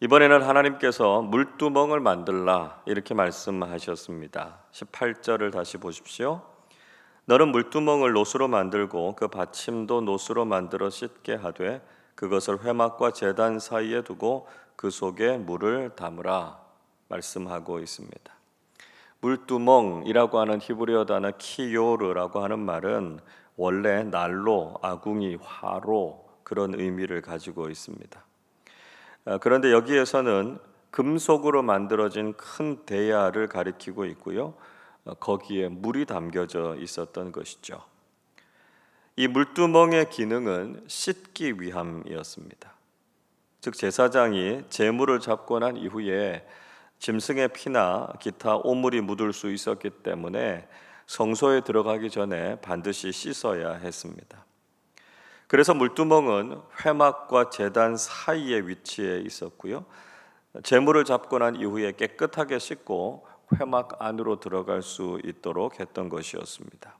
이번에는 하나님께서 물두멍을 만들라 이렇게 말씀하셨습니다. 18절을 다시 보십시오. 너는 물두멍을 노수로 만들고 그 받침도 노수로 만들어 씻게 하되 그것을 회막과 제단 사이에 두고 그 속에 물을 담으라 말씀하고 있습니다. 물두멍이라고 하는 히브리어 단어 키요르라고 하는 말은 원래 난로, 아궁이, 화로 그런 의미를 가지고 있습니다. 아, 그런데 여기에서는 금속으로 만들어진 큰 대야를 가리키고 있고요. 어, 거기에 물이 담겨져 있었던 것이죠. 이 물두멍의 기능은 씻기 위함이었습니다. 즉 제사장이 제물을 잡고 난 이후에 짐승의 피나 기타 오물이 묻을 수 있었기 때문에 성소에 들어가기 전에 반드시 씻어야 했습니다. 그래서 물두멍은 회막과 제단 사이에 위치해 있었고요. 제물을 잡고 난 이후에 깨끗하게 씻고 회막 안으로 들어갈 수 있도록 했던 것이었습니다.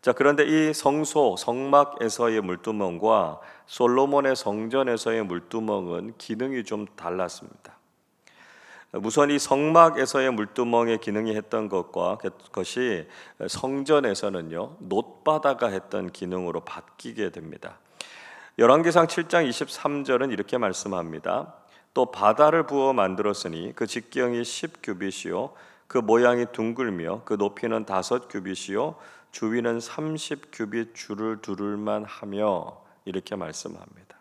자, 그런데 이 성소, 성막에서의 물두멍과 솔로몬의 성전에서의 물두멍은 기능이 좀 달랐습니다. 우선 이 성막에서의 물두멍의 기능이 했던 것과 그것이 성전에서는요 놋바다가 했던 기능으로 바뀌게 됩니다. 열왕기상 7장 23절은 이렇게 말씀합니다. 또 바다를 부어 만들었으니 그 직경이 10규빗이요 그 모양이 둥글며 그 높이는 다섯 규빗이요 주위는 30규빗 줄을 두를만 하며 이렇게 말씀합니다.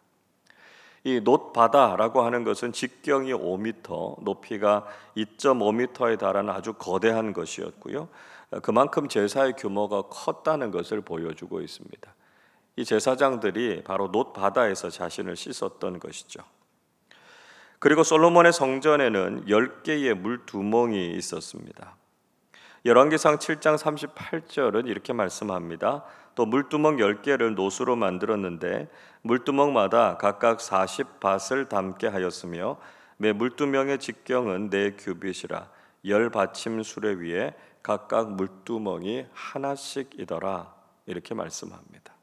이 놋바다라고 하는 것은 직경이 5m, 높이가 2.5m에 달하는 아주 거대한 것이었고요. 그만큼 제사의 규모가 컸다는 것을 보여주고 있습니다. 이 제사장들이 바로 놋바다에서 자신을 씻었던 것이죠. 그리고 솔로몬의 성전에는 10개의 물 두멍이 있었습니다. 열왕기상 7장 38절은 이렇게 말씀합니다. 또 물두멍 10개를 노수로 만들었는데 물두멍마다 각각 40밭을 담게 하였으며 매 물두멍의 직경은 네 규빗이라 열 받침 수레 위에 각각 물두멍이 하나씩이더라 이렇게 말씀합니다.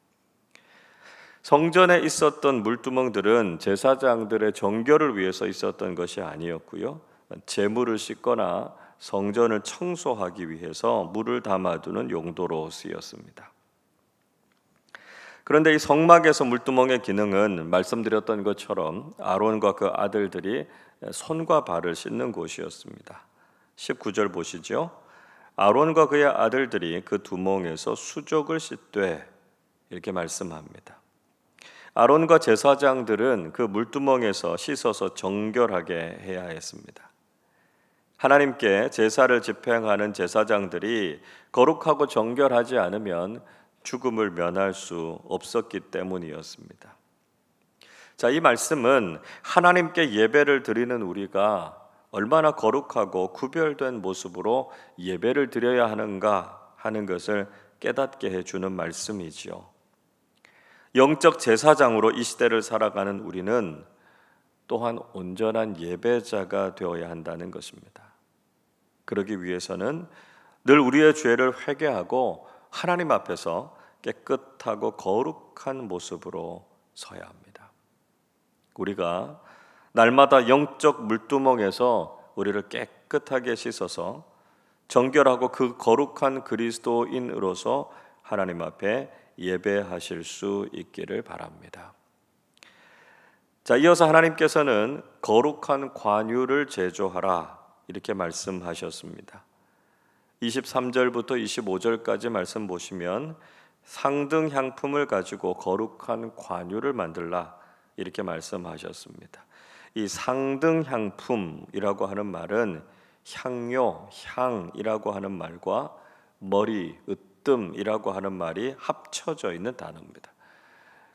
성전에 있었던 물두멍들은 제사장들의 정결을 위해서 있었던 것이 아니었고요. 재물을 씻거나 성전을 청소하기 위해서 물을 담아두는 용도로 쓰였습니다. 그런데 이 성막에서 물두멍의 기능은 말씀드렸던 것처럼 아론과 그 아들들이 손과 발을 씻는 곳이었습니다. 19절 보시죠. 아론과 그의 아들들이 그 두멍에서 수족을 씻되 이렇게 말씀합니다. 아론과 제사장들은 그 물두멍에서 씻어서 정결하게 해야 했습니다. 하나님께 제사를 집행하는 제사장들이 거룩하고 정결하지 않으면 죽음을 면할 수 없었기 때문이었습니다. 자, 이 말씀은 하나님께 예배를 드리는 우리가 얼마나 거룩하고 구별된 모습으로 예배를 드려야 하는가 하는 것을 깨닫게 해주는 말씀이지요. 영적 제사장으로 이 시대를 살아가는 우리는 또한 온전한 예배자가 되어야 한다는 것입니다. 그러기 위해서는 늘 우리의 죄를 회개하고 하나님 앞에서 깨끗하고 거룩한 모습으로 서야 합니다. 우리가 날마다 영적 물두멍에서 우리를 깨끗하게 씻어서 정결하고 그 거룩한 그리스도인으로서 하나님 앞에 예배하실 수 있기를 바랍니다. 자, 이어서 하나님께서는 거룩한 관유를 제조하라 이렇게 말씀하셨습니다. 23절부터 25절까지 말씀 보시면 상등 향품을 가지고 거룩한 관유를 만들라 이렇게 말씀하셨습니다. 이 상등 향품이라고 하는 말은 향료, 향이라고 하는 말과 머리, 으뜸이라고 하는 말이 합쳐져 있는 단어입니다.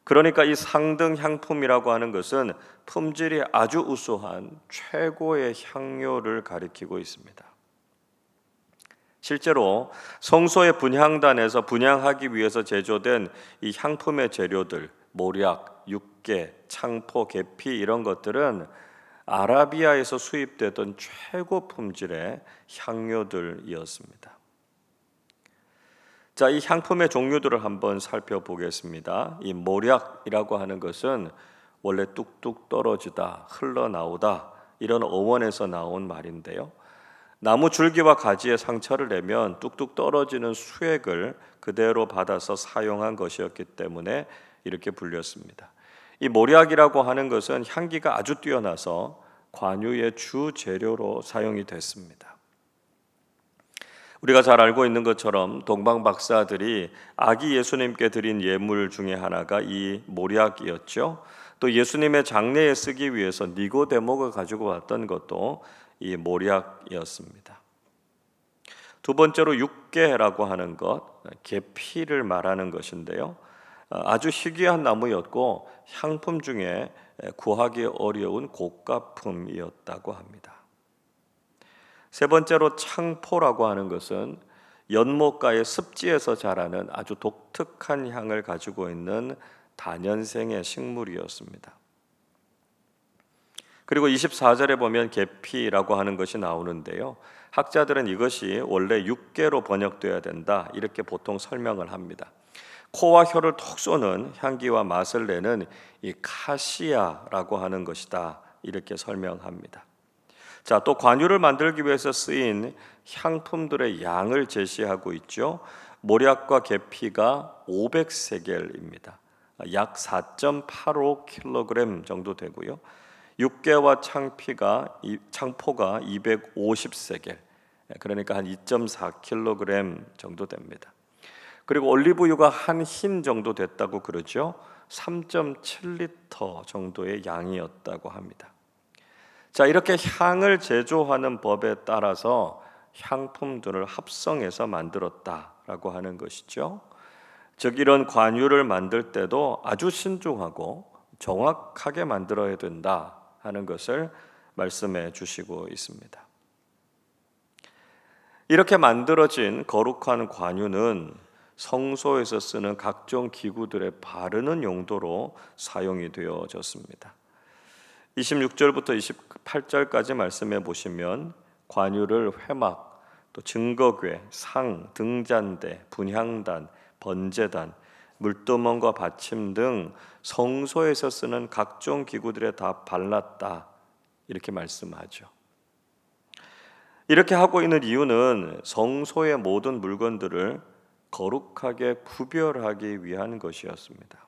그러니까 이 상등 향품이라고 하는 것은 품질이 아주 우수한 최고의 향료를 가리키고 있습니다. 실제로 성소의 분향단에서 분향하기 위해서 제조된 이 향품의 재료들, 모략, 육개, 창포, 계피 이런 것들은 아라비아에서 수입되던 최고 품질의 향료들이었습니다. 자, 이 향품의 종류들을 한번 살펴보겠습니다. 이 모략이라고 하는 것은 원래 뚝뚝 떨어지다, 흘러나오다 이런 어원에서 나온 말인데요. 나무 줄기와 가지에 상처를 내면 뚝뚝 떨어지는 수액을 그대로 받아서 사용한 것이었기 때문에 이렇게 불렸습니다. 이 모략이라고 하는 것은 향기가 아주 뛰어나서 관유의 주 재료로 사용이 됐습니다. 우리가 잘 알고 있는 것처럼 동방 박사들이 아기 예수님께 드린 예물 중에 하나가 이 모략이었죠. 또 예수님의 장례에 쓰기 위해서 니고데모가 가지고 왔던 것도 이 모략이었습니다. 두 번째로 육계라고 하는 것, 계피를 말하는 것인데요. 아주 희귀한 나무였고 향품 중에 구하기 어려운 고가품이었다고 합니다. 세 번째로 창포라고 하는 것은 연못가의 습지에서 자라는 아주 독특한 향을 가지고 있는 다년생의 식물이었습니다. 그리고 24절에 보면 계피라고 하는 것이 나오는데요. 학자들은 이것이 원래 육계로 번역되어야 된다 이렇게 보통 설명을 합니다. 코와 혀를 톡 쏘는 향기와 맛을 내는 이 카시아라고 하는 것이다 이렇게 설명합니다. 자, 또 관유를 만들기 위해서 쓰인 향품들의 양을 제시하고 있죠. 모략과 계피가 500세겔입니다. 약 4.85kg 정도 되고요. 육개와 창피가 창포가 250세겔. 그러니까 한 2.4kg 정도 됩니다. 그리고 올리브유가 한힘 정도 됐다고 그러죠. 3.7리터 정도의 양이었다고 합니다. 자, 이렇게 향을 제조하는 법에 따라서 향품들을 합성해서 만들었다라고 하는 것이죠. 즉 이런 관유를 만들 때도 아주 신중하고 정확하게 만들어야 된다 하는 것을 말씀해 주시고 있습니다. 이렇게 만들어진 거룩한 관유는 성소에서 쓰는 각종 기구들의 바르는 용도로 사용이 되어졌습니다. 26절부터 28절까지 말씀해 보시면 관유를 회막, 또 증거궤, 상, 등잔대, 분향단, 번제단, 물두멍과 받침 등 성소에서 쓰는 각종 기구들에 다 발랐다 이렇게 말씀하죠. 이렇게 하고 있는 이유는 성소의 모든 물건들을 거룩하게 구별하기 위한 것이었습니다.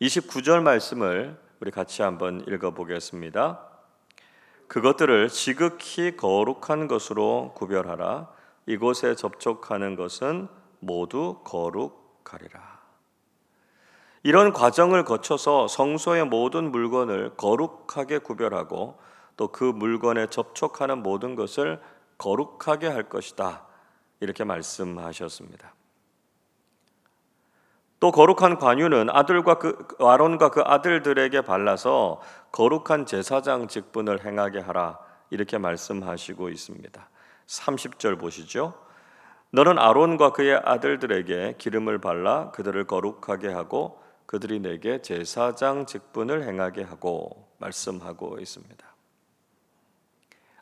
29절 말씀을 우리 같이 한번 읽어 보겠습니다. 그것들을 지극히 거룩한 것으로 구별하라. 이곳에 접촉하는 것은 모두 거룩 하리라. 이런 과정을 거쳐서 성소의 모든 물건을 거룩하게 구별하고 또 그 물건에 접촉하는 모든 것을 거룩하게 할 것이다. 이렇게 말씀하셨습니다. 또 거룩한 관유는 아들과 그 아론과 그 아들들에게 발라서 거룩한 제사장 직분을 행하게 하라 이렇게 말씀하시고 있습니다. 30절 보시죠. 너는 아론과 그의 아들들에게 기름을 발라 그들을 거룩하게 하고 그들이 내게 제사장 직분을 행하게 하고 말씀하고 있습니다.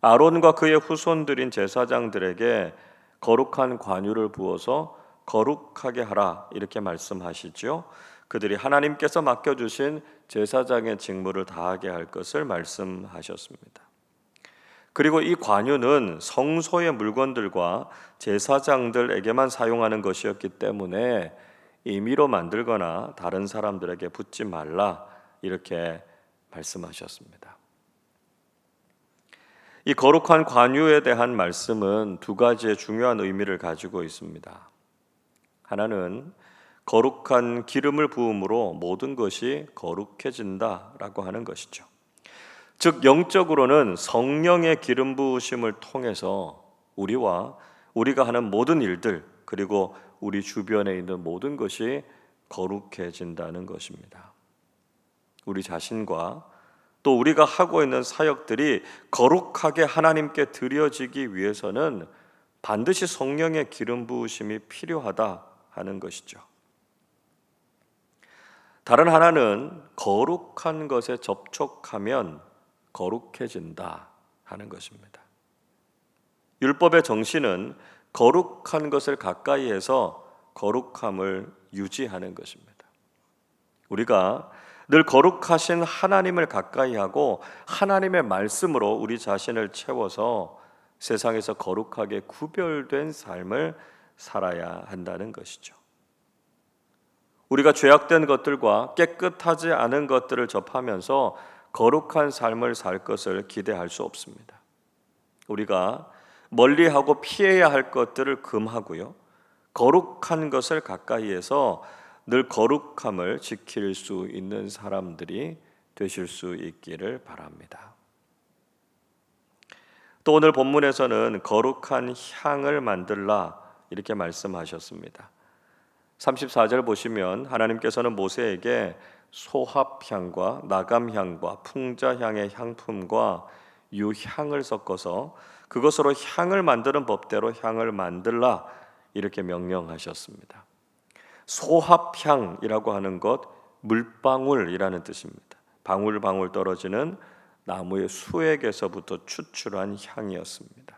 아론과 그의 후손들인 제사장들에게 거룩한 관유를 부어서 거룩하게 하라 이렇게 말씀하시죠. 그들이 하나님께서 맡겨 주신 제사장의 직무를 다하게 할 것을 말씀하셨습니다. 그리고 이 관유는 성소의 물건들과 제사장들에게만 사용하는 것이었기 때문에 임의로 만들거나 다른 사람들에게 붙지 말라 이렇게 말씀하셨습니다. 이 거룩한 관유에 대한 말씀은 두 가지의 중요한 의미를 가지고 있습니다. 하나는 거룩한 기름을 부음으로 모든 것이 거룩해진다라고 하는 것이죠. 즉 영적으로는 성령의 기름 부으심을 통해서 우리와 우리가 하는 모든 일들 그리고 우리 주변에 있는 모든 것이 거룩해진다는 것입니다. 우리 자신과 또 우리가 하고 있는 사역들이 거룩하게 하나님께 드려지기 위해서는 반드시 성령의 기름 부으심이 필요하다 하는 것이죠. 다른 하나는 거룩한 것에 접촉하면 거룩해진다 하는 것입니다. 율법의 정신은 거룩한 것을 가까이해서 거룩함을 유지하는 것입니다. 우리가 늘 거룩하신 하나님을 가까이 하고 하나님의 말씀으로 우리 자신을 채워서 세상에서 거룩하게 구별된 삶을 살아야 한다는 것이죠. 우리가 죄악된 것들과 깨끗하지 않은 것들을 접하면서 거룩한 삶을 살 것을 기대할 수 없습니다. 우리가 멀리하고 피해야 할 것들을 금하고요. 거룩한 것을 가까이에서 늘 거룩함을 지킬 수 있는 사람들이 되실 수 있기를 바랍니다. 또 오늘 본문에서는 거룩한 향을 만들라 이렇게 말씀하셨습니다. 34절 보시면 하나님께서는 모세에게 소합향과 나감향과 풍자향의 향품과 유향을 섞어서 그것으로 향을 만드는 법대로 향을 만들라 이렇게 명령하셨습니다. 소합향이라고 하는 것 물방울이라는 뜻입니다. 방울방울 떨어지는 나무의 수액에서부터 추출한 향이었습니다.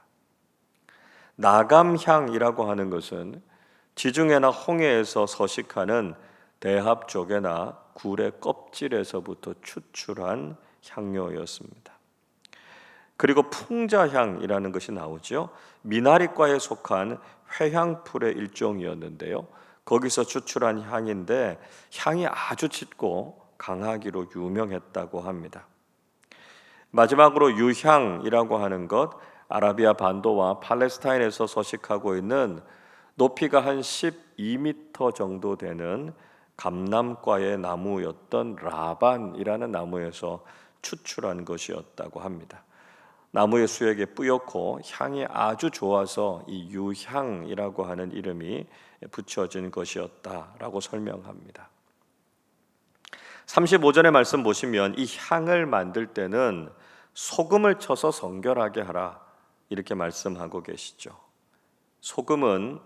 나감향이라고 하는 것은 지중해나 홍해에서 서식하는 대합 조개나 굴의 껍질에서부터 추출한 향료였습니다. 그리고 풍자향이라는 것이 나오죠. 미나리과에 속한 회향풀의 일종이었는데요. 거기서 추출한 향인데 향이 아주 짙고 강하기로 유명했다고 합니다. 마지막으로 유향이라고 하는 것 아라비아 반도와 팔레스타인에서 서식하고 있는 높이가 한 12m 정도 되는 감남과의 나무였던 라반이라는 나무에서 추출한 것이었다고 합니다. 나무의 수액에 뿌옇고 향이 아주 좋아서 이 유향이라고 하는 이름이 붙여진 것이었다라고 설명합니다. 35절의 말씀 보시면 이 향을 만들 때는 소금을 쳐서 성결하게 하라 이렇게 말씀하고 계시죠. 소금은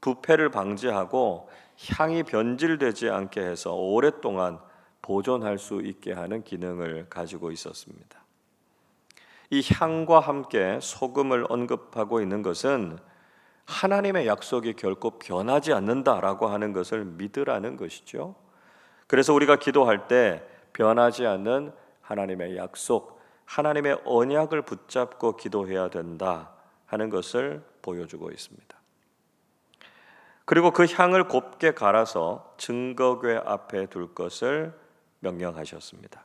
부패를 방지하고 향이 변질되지 않게 해서 오랫동안 보존할 수 있게 하는 기능을 가지고 있었습니다. 이 향과 함께 소금을 언급하고 있는 것은 하나님의 약속이 결코 변하지 않는다라고 하는 것을 믿으라는 것이죠. 그래서 우리가 기도할 때 변하지 않는 하나님의 약속, 하나님의 언약을 붙잡고 기도해야 된다 하는 것을 보여주고 있습니다. 그리고 그 향을 곱게 갈아서 증거궤 앞에 둘 것을 명령하셨습니다.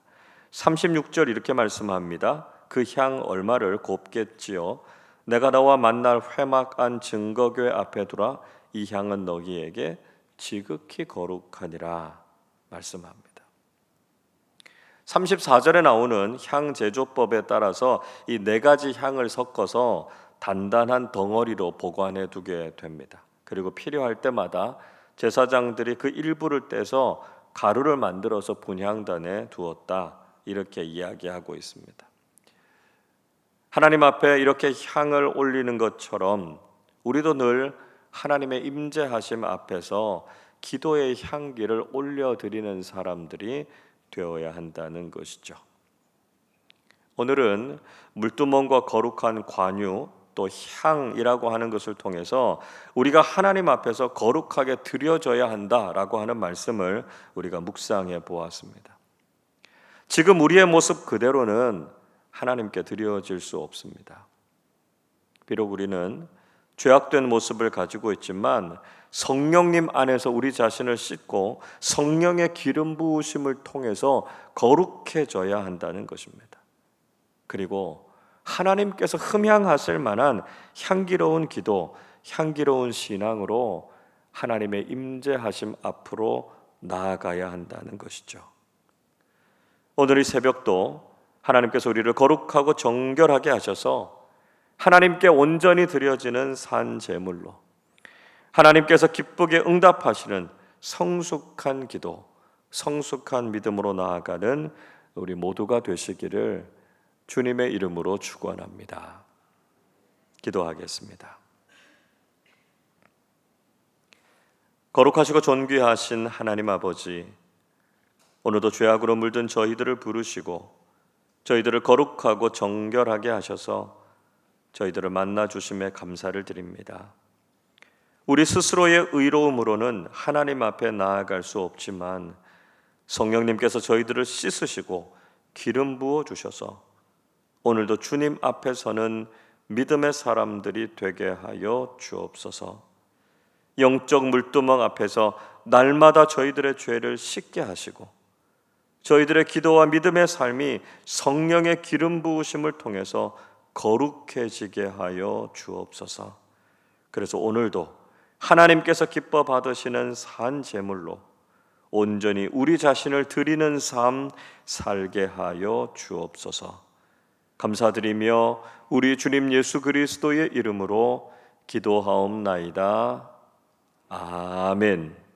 36절 이렇게 말씀합니다. 그 향 얼마를 곱게 찌어 내가 너와 만날 회막 안 증거궤 앞에 두라 이 향은 너희에게 지극히 거룩하니라 말씀합니다. 34절에 나오는 향 제조법에 따라서 이 네 가지 향을 섞어서 단단한 덩어리로 보관해 두게 됩니다. 그리고 필요할 때마다 제사장들이 그 일부를 떼서 가루를 만들어서 분향단에 두었다. 이렇게 이야기하고 있습니다. 하나님 앞에 이렇게 향을 올리는 것처럼 우리도 늘 하나님의 임재하심 앞에서 기도의 향기를 올려 드리는 사람들이 되어야 한다는 것이죠. 오늘은 물두멍과 거룩한 관유 또 향이라고 하는 것을 통해서 우리가 하나님 앞에서 거룩하게 드려져야 한다라고 하는 말씀을 우리가 묵상해 보았습니다. 지금 우리의 모습 그대로는 하나님께 드려질 수 없습니다. 비록 우리는 죄악된 모습을 가지고 있지만 성령님 안에서 우리 자신을 씻고 성령의 기름 부으심을 통해서 거룩해져야 한다는 것입니다. 그리고 하나님께서 흠향하실 만한 향기로운 기도, 향기로운 신앙으로 하나님의 임재하심 앞으로 나아가야 한다는 것이죠. 오늘 이 새벽도 하나님께서 우리를 거룩하고 정결하게 하셔서 하나님께 온전히 드려지는 산 제물로 하나님께서 기쁘게 응답하시는 성숙한 기도, 성숙한 믿음으로 나아가는 우리 모두가 되시기를 주님의 이름으로 축원합니다. 기도하겠습니다. 거룩하시고 존귀하신 하나님 아버지, 오늘도 죄악으로 물든 저희들을 부르시고 저희들을 거룩하고 정결하게 하셔서 저희들을 만나 주심에 감사를 드립니다. 우리 스스로의 의로움으로는 하나님 앞에 나아갈 수 없지만 성령님께서 저희들을 씻으시고 기름 부어 주셔서 오늘도 주님 앞에 서는 믿음의 사람들이 되게 하여 주옵소서. 영적 물두멍 앞에서 날마다 저희들의 죄를 씻게 하시고 저희들의 기도와 믿음의 삶이 성령의 기름 부으심을 통해서 거룩해지게 하여 주옵소서. 그래서 오늘도 하나님께서 기뻐 받으시는 산 제물로 온전히 우리 자신을 드리는 삶 살게 하여 주옵소서. 감사드리며 우리 주님 예수 그리스도의 이름으로 기도하옵나이다. 아멘.